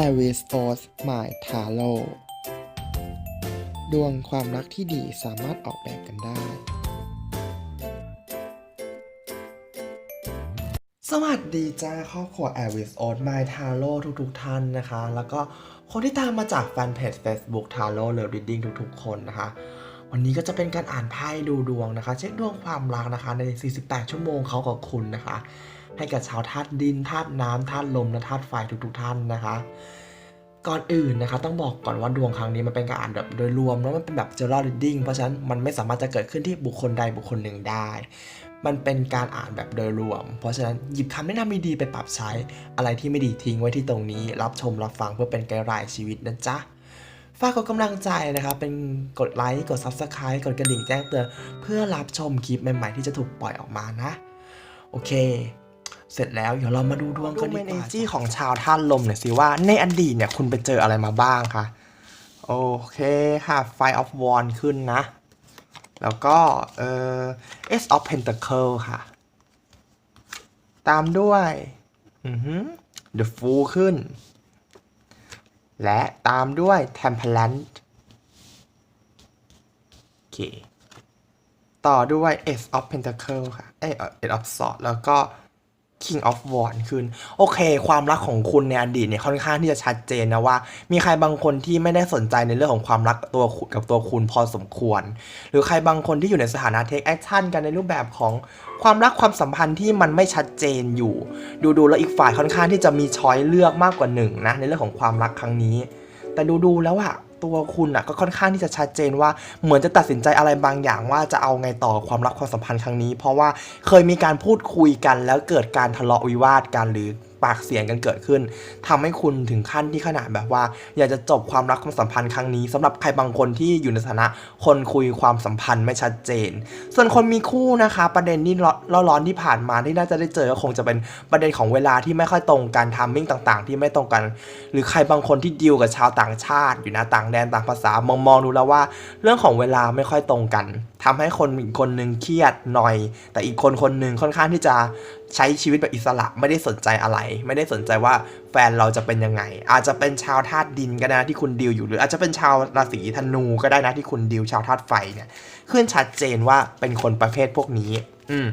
a r i s o s My Taro ดวงความรักที่ดีสามารถออกแบบกันได้ สวัสดีจ้าครอบครัว a r i s o s My Taro ทุกๆท่านนะคะ แล้วก็คนที่ตามมาจากแฟนเพจ Facebook Taro Love Reading ทุกๆ คนนะคะวันนี้ก็จะเป็นการอ่านไพ่ดูดวงนะคะ เช็คดวงความรักนะคะใน 48 ชั่วโมงเขากับคุณนะคะ ให้กับชาวธาตุดินธาตุน้ำธาตุลมและธาตุไฟทุกๆท่านนะคะ ก่อนอื่นนะคะ ต้องบอกก่อนว่าดวงครั้งนี้มันเป็นการอ่านแบบโดยรวมแล้วมันเป็นแบบ general reading เพราะฉะนั้นมันไม่สามารถจะเกิดขึ้นที่บุคคลใดบุคคลหนึ่งได้ มันเป็นการอ่านแบบโดยรวม เพราะฉะนั้นหยิบคำแนะนำดีๆไปปรับใช้ อะไรที่ไม่ดีทิ้งไว้ที่ตรงนี้ รับชมรับฟังเพื่อเป็นไกด์ไลน์ชีวิตนะจ๊ะฝากกดกำลังใจนะครับ เป็นกดไลค์ กด Subscribe กดกระดิ่งแจ้งเตือนเพื่อรับชมคลิปใหม่ ๆ ที่จะถูกปล่อยออกมานะ โอเค เสร็จแล้วเดี๋ยวเรามาดูดวงกันดีกว่าดูเมนจีของชาวท่านลมหน่อยสิว่าในอดีตเนี่ยคุณไปเจออะไรมาบ้างคะโอเคค่ะ Five of Wands ขึ้นนะ แล้วก็เอ่อ Ace of Pentacle ค่ะ ตามด้วยอือหือ The Fool ขึ้น และตามด้วย Temperance โอเค ต่อด้วย Ace of Pentacle ค่ะเอ้ยเอ่อ Ace of Swords แล้วก็ King of w a n d ขึ้น โอเค ความรักของคุณในอดีตเนี่ยค่อนข้างที่จะชัดเจนนะว่า มีใครบางคนที่ไม่ได้สนใจในเรื่องของความรักตัวคุณกับตัวคุณพอสมควร หรือใครบางคนที่อยู่ในสถานะ take action กันในรูปแบบของความรักความสัมพันธ์ที่มันไม่ชัดเจนอยู่ ดูดูๆแล้วอีกฝ่ายค่อนข้างที่จะมีช้อยเลือกมากกว่าหนึ่งนะในเรื่องของความรักครั้งนี้ แต่ดูดูๆแล้วอะ ตัวคุณอะก็ค่อนข้างที่จะชัดเจนว่าเหมือนจะตัดสินใจอะไรบางอย่างว่าจะเอาไงต่อความรักความสัมพันธ์ครั้งนี้ เพราะว่าเคยมีการพูดคุยกันแล้วเกิดการทะเลาะวิวาทกันหรือ ปากเสียงกันเกิดขึ้นทำให้คุณถึงขั้นที่ขนาดแบบว่า อยากจะจบความรักความสัมพันธ์ครั้งนี้สำหรับใครบางคนที่อยู่ในฐานะ คนคุยความสัมพันธ์ไม่ชัดเจน ส่วนคนมีคู่นะคะ ประเด็นที่ร้อนที่ผ่านมาที่น่าจะได้เจอก็คงจะเป็นประเด็นของเวลาที่ไม่ค่อยตรงกันทามมิ่งต่าง ๆ ที่ไม่ตรงกัน หรือใครบางคนที่ดีลกับชาวต่างชาติ อยู่นะต่างแดนต่างภาษามองมองดูแล้วว่า เรื่องของเวลาไม่ค่อยตรงกันทำให้คนอีกคนหนึ่งเครียดหน่อย แต่อีกคนคนหนึ่งค่อนข้างที่จะใช้ชีวิตแบบอิสระไม่ได้สนใจอะไรไม่ได้สนใจว่าแฟนเราจะเป็นยังไง อาจจะเป็นชาวธาตุดินก็ได้นะที่คุณดีลอยู่หรือ อาจจะเป็นชาวราศีธนูก็ได้นะที่คุณดีลชาวธาตุไฟเนี่ยขึ้นชัดเจนว่าเป็นคนประเภทพวกนี้ อืม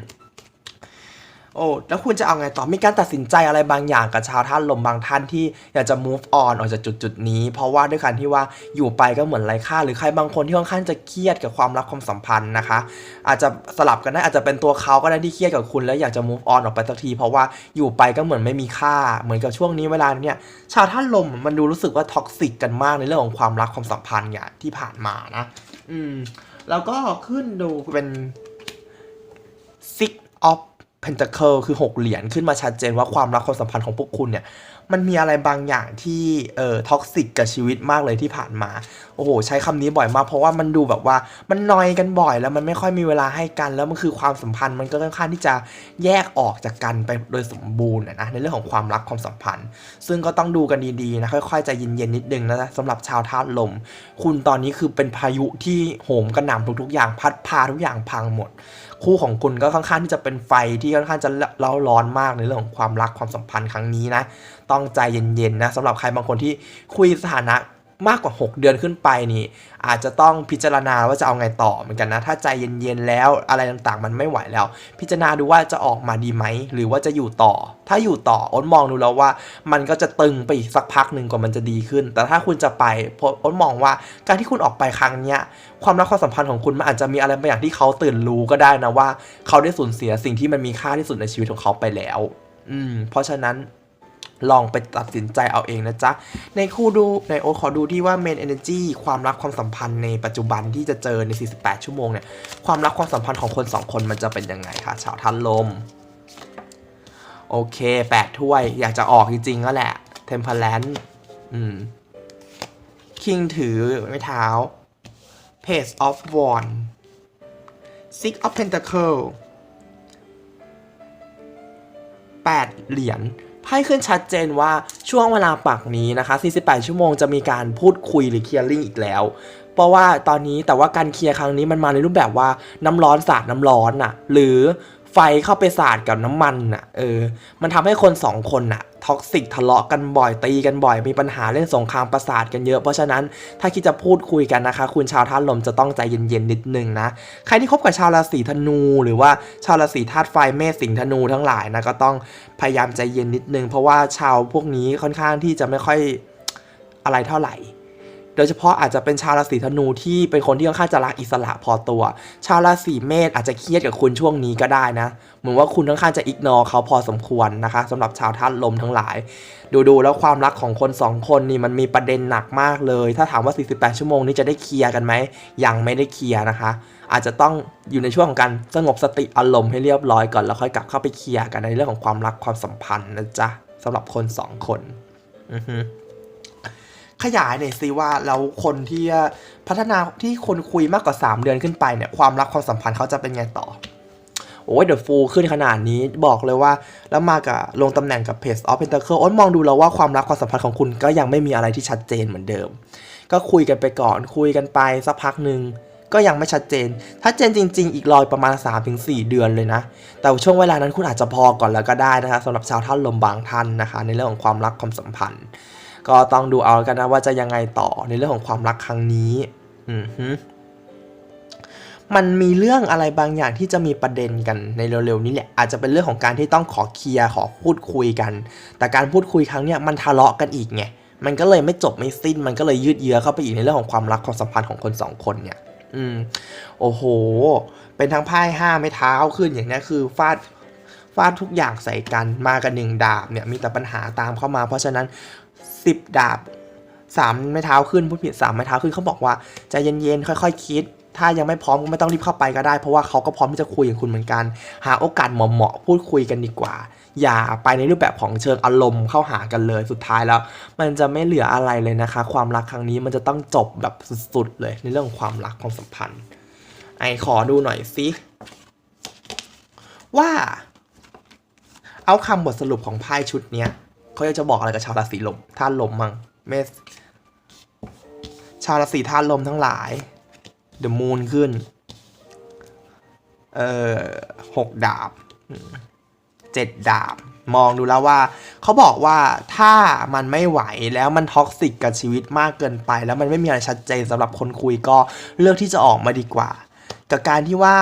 โอ้แล้วคุณจะเอาไงต่อมีการตัดสินใจอะไรบางอย่างกับชาวท่านลมบางท่านที่อยากจะ move on ออกจากจุดจุดนี้ เพราะว่าด้วยการที่ว่าอยู่ไปก็เหมือนไร้ค่า หรือใครบางคนที่ค่อนข้างจะเครียดกับความรักความสัมพันธ์นะคะ อาจจะสลับกันได้อาจจะเป็นตัวเขาก็ได้ที่เครียดกับคุณ แล้วอยากจะ move on ออกไปสักที เพราะว่าอยู่ไปก็เหมือนไม่มีค่า เหมือนกับช่วงนี้เวลาเนี่ยชาวท่านลมมันดูรู้สึกว่าท็อกซิกกันมากในเรื่องของความรักความสัมพันธ์เนี่ยที่ผ่านมานะ อืมแล้วก็ขึ้นดูเป็น Six of Pentacle คือ 6 เหรียญขึ้นมาชัดเจนว่าความรักความสัมพันธ์ของพวกคุณเนี่ย มันมีอะไรบางอย่างที่เอ่อท็อกซิกกับชีวิตมากเลยที่ผ่านมา โอ้โห ใช้คำนี้บ่อยมาก เพราะว่ามันดูแบบว่ามันนอยกันบ่อย แล้วมันไม่ค่อยมีเวลาให้กัน แล้วมันคือความสัมพันธ์มันก็ค่อนข้างที่จะแยกออกจากกันไปโดยสมบูรณ์นะในเรื่องของความรักความสัมพันธ์ ซึ่งก็ต้องดูกันดีๆนะค่อยๆใจเย็นๆนิดนึงนะสำหรับชาวธาตุลม คุณตอนนี้คือเป็นพายุที่โหมกระหน่ำทุกๆอย่างพัดพาทุกอย่างพังหมด คู่ของคุณก็ค่อนข้างที่จะเป็นไฟที่ค่อนข้างจะเล่าร้อนมากในเรื่องของความรักความสัมพันธ์ครั้งนี้นะ ต้องใจเย็นๆนะสำหรับใครบางคนที่คุยสถานะ มากกว่า 6 เดือนขึ้นไปนี่ อาจจะต้องพิจารณาว่าจะเอาไงต่อเหมือนกันนะ ถ้าใจเย็นๆแล้วอะไรต่างๆ มันไม่ไหวแล้ว พิจารณาดูว่าจะออกมาดีไหม หรือว่าจะอยู่ต่อ ถ้าอยู่ต่ออ้นมองดูแล้วว่า มันก็จะตึงไปอีกสักพักหนึ่งกว่ามันจะดีขึ้น แต่ถ้าคุณจะไปเพราะอ้นมองว่าการที่คุณออกไปครั้งเนี้ยความรักความสัมพันธ์ของคุณมันอาจจะมีอะไรบางอย่างที่เขาตื่นรู้ก็ได้นะว่า เขาได้สูญเสียสิ่งที่มันมีค่าที่สุดในชีวิตของเขาไปแล้ว อืม เพราะฉะนั้น ลองไปตัดสินใจเอาเองนะจ๊ะ ในคู่ดูในโอตขอดูที่ว่า main energy ความรักความสัมพันธ์ในปัจจุบันที่จะเจอใน 48 ชั่วโมงเนี่ย ความรักความสัมพันธ์ของคนสองคนมันจะเป็นยังไงคะชาวทันลม โอเคแปดถ้วย อยากจะออกจริงๆก็แหละ temperance อืม king ถือไม้เท้า page of wand six of pentacle 8 เหรียญ ไพ่ขึ้นชัดเจนว่าช่วงเวลาปักนี้นะคะ 48 ชั่วโมงจะมีการพูดคุยหรือเคลียร์ลิงอีกแล้ว เพราะว่าตอนนี้แต่ว่าการเคลียร์ครั้งนี้มันมาในรูปแบบว่าน้ำร้อนสาดน้ำร้อนน่ะ หรือ ไฟเข้าไปสาดกับน้ำมันน่ะ เออ มันทำให้คนสองคนน่ะท็อกซิกทะเลาะกันบ่อยตีกันบ่อยมีปัญหาเล่นสงครามประสาทกันเยอะ เพราะฉะนั้นถ้าคิดจะพูดคุยกันนะคะ คุณชาวธาตุลมจะต้องใจเย็นๆนิดนึงนะ ใครที่คบกับชาวราศีธนูหรือว่าชาวราศีธาตุไฟเมษสิงห์ธนูทั้งหลายนะก็ต้องพยายามใจเย็นนิดนึง เพราะว่าชาวพวกนี้ค่อนข้างที่จะไม่ค่อยอะไรเท่าไหร่ ดยเฉพาะอาจจะเป็นชาวราศีธนูที่เป็นคนที่ค่อนข้างจะรักอิสระพอตัว ชาวราศีเมษอาจจะเครียดกับคุณช่วงนี้ก็ได้นะ เหมือนว่าคุณค่อนข้างจะอิกนอเขาพอสมควรนะคะสำหรับชาวธาตุลมทั้งหลาย ดูดูๆแล้วความรักของคนสองคนนี่มันมีประเด็นหนักมากเลย ถ้าถามว่า 48 ชั่วโมงนี้จะได้เคลียร์กันไหมยังไม่ได้เคลียร์นะคะ อาจจะต้องอยู่ในช่วงของการสงบสติอารมณ์ให้เรียบร้อยก่อนแล้วค่อยกลับเข้าไปเคลียร์กันในเรื่องของความรักความสัมพันธ์นะจ๊ะสำหรับคนสองคนอือฮึ ขยายหน่อยสิว่าแล้วคนที่พัฒนาที่คนคุยมากกว่า 3 เดือนขึ้นไปเนี่ยความรักความสัมพันธ์เขาจะเป็นไงต่อโอ้ยเดอะฟูขึ้นขนาดนี้บอกเลยว่า แล้วมากับลงตำแหน่งกับเพจออฟเพนเตอร์เคิลอ้นมองดูแล้วว่าความรักความสัมพันธ์ของคุณก็ยังไม่มีอะไรที่ชัดเจนเหมือนเดิม ก็คุยกันไปก่อนคุยกันไปสักพักหนึ่งก็ยังไม่ชัดเจน ถ้าเจนจริง ๆ อีกรอยประมาณ 3-4 เดือนเลยนะ แต่ช่วงเวลานั้นคุณอาจจะพอก่อนแล้วก็ได้นะคะสำหรับชาวท่านลมบางท่านนะคะ ในเรื่องของความรักความสัมพันธ์ ก็ต้องดูเอากันนะว่าจะยังไงต่อในเรื่องของความรักครั้งนี้อือฮึมันมีเรื่องอะไรบางอย่างที่จะมีประเด็นกันในเร็วๆนี้แหละอาจจะเป็นเรื่องของการที่ต้องขอเคลียร์ขอพูดคุยกัน แต่การพูดคุยครั้งเนี้ยมันทะเลาะกันอีกไงมันก็เลยไม่จบไม่สิ้น มันก็เลยยืดเยื้อเข้าไปอีกในเรื่องของความรักความสัมพันธ์ของคนสองคนเนี่ย อืม โอ้โห เป็นทั้งไพ่ห้าไม้เท้าขึ้นอย่างนี้คือฟาดฟาดทุกอย่างใส่กันมากันหนึ่งดาบเนี่ยมีแต่ปัญหาตามเข้ามา เพราะฉะนั้น สิบดาบสามไม้เท้าขึ้นพูดผิดสามไม้เท้าขึ้นเขาบอกว่าใจเย็นๆ ค่อยๆ คิด ถ้ายังไม่พร้อมก็ไม่ต้องรีบเข้าไปก็ได้ เพราะว่าเขาก็พร้อมที่จะคุยกับคุณเหมือนกัน หาโอกาสเหมาะๆพูดคุยกันดีกว่า อย่าไปในรูปแบบของเชิงอารมณ์เข้าหากันเลยสุดท้ายแล้ว มันจะไม่เหลืออะไรเลยนะคะ ความรักครั้งนี้มันจะต้องจบแบบสุดๆ เลยในเรื่องของความรักความสัมพันธ์ ไอขอดูหน่อยสิว่าเอาคำบทสรุปของไพ่ชุดเนี้ย เขาอยากจะบอกอะไรกับชาวราศีลมท่านลมมั่งเมสชาวราศีท่านลมทั้งหลายเดอะมูนขึ้น เอ่อหกดาบเจ็ดดาบ มองดูแล้วว่าเขาบอกว่าถ้ามันไม่ไหวแล้วมันท็อกซิกกับชีวิตมากเกินไป แล้วมันไม่มีอะไรชัดเจนสำหรับคนคุยก็เลือกที่จะออกมาดีกว่า กับการที่ว่า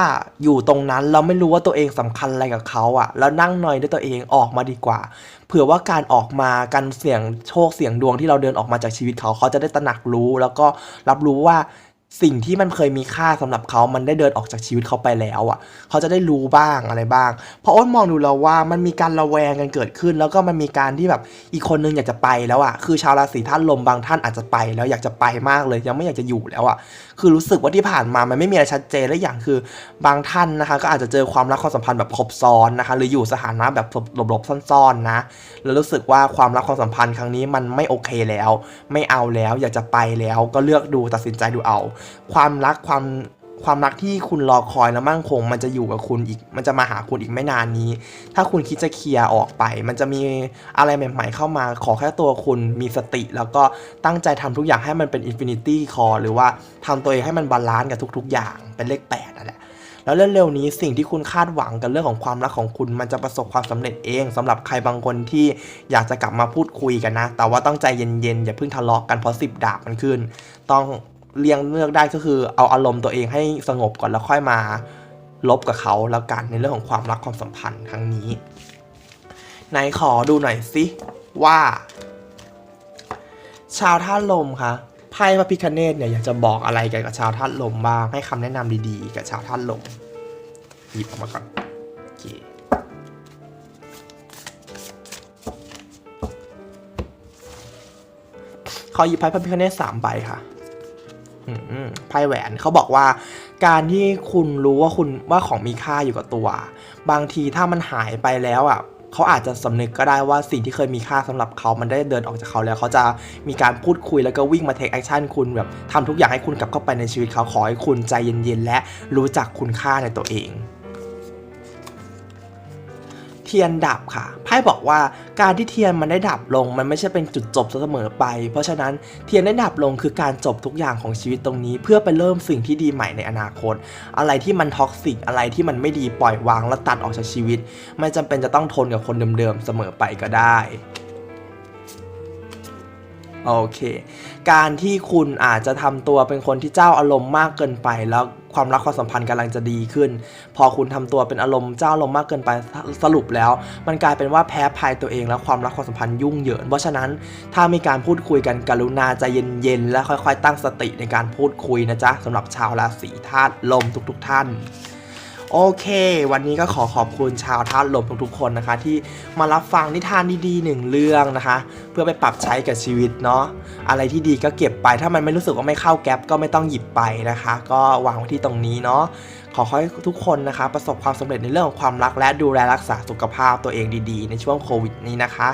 อยู่ตรงนั้นเราไม่รู้ว่าตัวเองสำคัญอะไรกับเขาอะ แล้วนั่งหน่อยด้วยตัวเองออกมาดีกว่า เผื่อว่าการออกมาการเสี่ยงโชคเสี่ยงดวงที่เราเดินออกมาจากชีวิตเขาเขาจะได้ตระหนักรู้ แล้วก็รับรู้ว่า สิ่งที่มันเคยมีค่าสำหรับเขามันได้เดินออกจากชีวิตเขาไปแล้วอะเขาจะได้รู้บ้างอะไรบ้าง เพราะอ้นมองดูแล้วว่ามันมีการระแวงกันเกิดขึ้น แล้วก็มันมีการที่แบบอีกคนนึงอยากจะไปแล้วอะคือชาวราศีท่านลมบางท่านอาจจะไปแล้วอยากจะไปมากเลยยังไม่อยากจะอยู่แล้วอะคือรู้สึกว่าที่ผ่านมามันไม่มีอะไรชัดเจนและอย่างคือบางท่านนะคะ ก็อาจจะเจอความรักความสัมพันธ์แบบครบซ้อนนะคะ หรืออยู่สถานะแบบหลบๆซ่อนๆนะ แล้วรู้สึกว่าความรักความสัมพันธ์ครั้งนี้มันไม่โอเคแล้ว ไม่เอาแล้วอยากจะไปแล้วก็เลือกดูตัดสินใจดูเอาความรักความความรักที่คุณรอคอยและมั่งคง มันจะอยู่กับคุณอีก มันจะมาหาคุณอีกไม่นานนี้ ถ้าคุณคิดจะเคลียร์ออกไป มันจะมีอะไรใหม่ ๆ เข้ามา ขอแค่ตัวคุณมีสติ แล้วก็ตั้งใจทำทุกอย่างให้มันเป็นอินฟินิตี้คอหรือว่าทำตัวเองให้มันบาลานซ์กับทุก ๆ อย่าง เป็นเลขแปดนั่นแหละ แล้วเร็วๆนี้สิ่งที่คุณคาดหวังกับเรื่องของความรักของคุณ มันจะประสบความสำเร็จเองสำหรับใครบางคนที่อยากจะกลับมาพูดคุยกันนะ แต่ว่าต้องใจเย็นๆ อย่าเพิ่งทะเลาะกันเพราะสิบดาบมันขึ้น ต้อง เลี่ยงเลือกได้ก็คือเอาอารมณ์ตัวเองให้สงบก่อนแล้วค่อยมาลบกับเขาแล้วกันในเรื่องของความรักความสัมพันธ์ครั้งนี้ไหนขอดูหน่อยสิว่า ชาวท่าลมคะไพ่พระพิคเนตเนี่ยอยากจะบอกอะไรเกี่ยวกับชาวท่าลมบ้างให้คำแนะนำดีๆ กับชาวท่าลมหยิบออกมาก่อนโอเคเขาหยิบไพ่พระพิคเนตสามใบค่ะ ไพ่แหวนเขาบอกว่า การที่คุณรู้ว่าคุณว่าของมีค่าอยู่กับตัว บางทีถ้ามันหายไปแล้วอะเขาอาจจะสำนึกก็ได้ว่าสิ่งที่เคยมีค่าสำหรับเขามันได้เดินออกจากเขาแล้วเขาจะมีการพูดคุยแล้วก็วิ่งมาเทคแอคชั่นคุณแบบทำทุกอย่างให้คุณกลับเข้าไปในชีวิตเขาขอให้คุณใจเย็นๆและรู้จักคุณค่าในตัวเอง เทียนดับค่ะไพ่บอกว่าการที่เทียนมันได้ดับลง มันไม่ใช่เป็นจุดจบเสมอไป เพราะฉะนั้นเทียนได้ดับลงคือการจบทุกอย่างของชีวิตตรงนี้ เพื่อไปเริ่มสิ่งที่ดีใหม่ในอนาคต อะไรที่มันท็อกซิกอะไรที่มันไม่ดีปล่อยวางและตัดออกจากชีวิต ไม่จำเป็นจะต้องทนกับคนเดิมๆเสมอไปก็ได้ โอเค การที่คุณอาจจะทำตัวเป็นคนที่เจ้าอารมณ์มากเกินไป แล้วความรักความสัมพันธ์กำลังจะดีขึ้น พอคุณทำตัวเป็นอารมณ์เจ้าอารมณ์มากเกินไปสรุปแล้ว มันกลายเป็นว่าแพ้ภัยตัวเอง แล้วความรักความสัมพันธ์ยุ่งเหยิงเพราะฉะนั้นถ้ามีการพูดคุยกันกรุณาใจเย็นๆและค่อย ๆ ตั้งสติในการพูดคุยนะจ๊ะสำหรับชาวราศีธาตุลมทุก ๆ ท่าน โอเค วันนี้ก็ขอขอบคุณชาวท่าตุลมทุกๆคนนะคะ ที่มารับฟังนิทานดีๆหนึ่งเรื่องนะคะ เพื่อไปปรับใช้กับชีวิตเนาะอะไรที่ดีก็เก็บไปถ้ามันไม่รู้สึกว่าไม่เข้าแก๊ปก็ไม่ต้องหยิบไปนะคะ ก็วางไว้ที่ตรงนี้เนาะขอให้ทุกคนนะคะ ประสบความสำเร็จในเรื่องของความรักและดูแลรักษาสุขภาพตัวเองดีๆ ในช่วงโควิดนี้นะคะ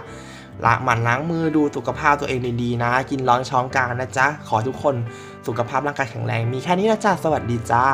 ละหมั่นล้างมือดูสุขภาพตัวเองดีๆนะ กินร้อนช้อนกลางนะจ๊ะ ขอทุกคนสุขภาพร่างกายแข็งแรง มีแค่นี้นะจ๊ะ สวัสดีจ้า